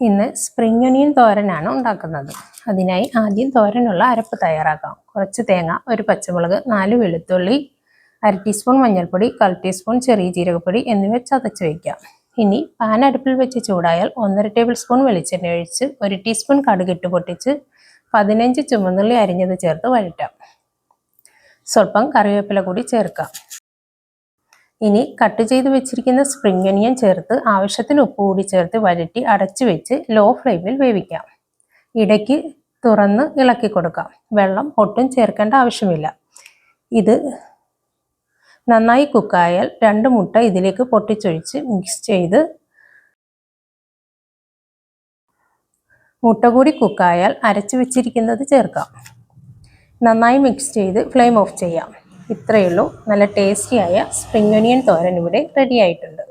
ഇന്ന് spring onion തോരനാണ് ഉണ്ടാക്കുന്നത്. അതിനായി ആദ്യം തോരനുള്ള അരപ്പ് തയ്യാറാക്കാം. കുറച്ച് തേങ്ങ ഒരു പച്ചമുളക് നാല് വെളുത്തുള്ളി അര ടീസ്പൂൺ മഞ്ഞൾപ്പൊടി കാൽ ടീസ്പൂൺ ചെറിയ ജീരകപ്പൊടി എന്നിവ ചതച്ച് വയ്ക്കാം ഇനി പാൻ അടുപ്പിൽ വെച്ച് ചൂടായാൽ ഒന്നര ടേബിൾ സ്പൂൺ വെളിച്ചെണ്ണ ഒഴിച്ച് ഒരു ടീസ്പൂൺ കടുകിട്ട് പൊട്ടിച്ച് പതിനഞ്ച് ചുമന്നുള്ളി അരിഞ്ഞത് ചേർത്ത് വഴറ്റാം. സ്വല്പം കറിവേപ്പില കൂടി ചേർക്കാം. ഇനി കട്ട് ചെയ്ത് വെച്ചിരിക്കുന്ന സ്പ്രിംഗ് ഒനിയൻ ചേർത്ത് ആവശ്യത്തിന് ഉപ്പ് കൂടി ചേർത്ത് വരട്ടി അടച്ചു വെച്ച് ലോ ഫ്ലെയിമിൽ വേവിക്കാം. ഇടയ്ക്ക് തുറന്ന് ഇളക്കി കൊടുക്കാം. വെള്ളം ഒട്ടും ചേർക്കേണ്ട ആവശ്യമില്ല. ഇത് നന്നായി കുക്കായാൽ രണ്ട് മുട്ട ഇതിലേക്ക് പൊട്ടിച്ചൊഴിച്ച് മിക്സ് ചെയ്ത് മുട്ട കൂടി കുക്കായാൽ അരച്ചു വെച്ചിരിക്കുന്നത് ചേർക്കാം. നന്നായി മിക്സ് ചെയ്ത് ഫ്ലെയിം ഓഫ് ചെയ്യാം. ഇത്രയേ ഉള്ളൂ. നല്ല ടേസ്റ്റിയായ സ്പ്രിംഗ് ഒനിയൻ തോരൻ ഇവിടെ റെഡി ആയിട്ടുണ്ട്.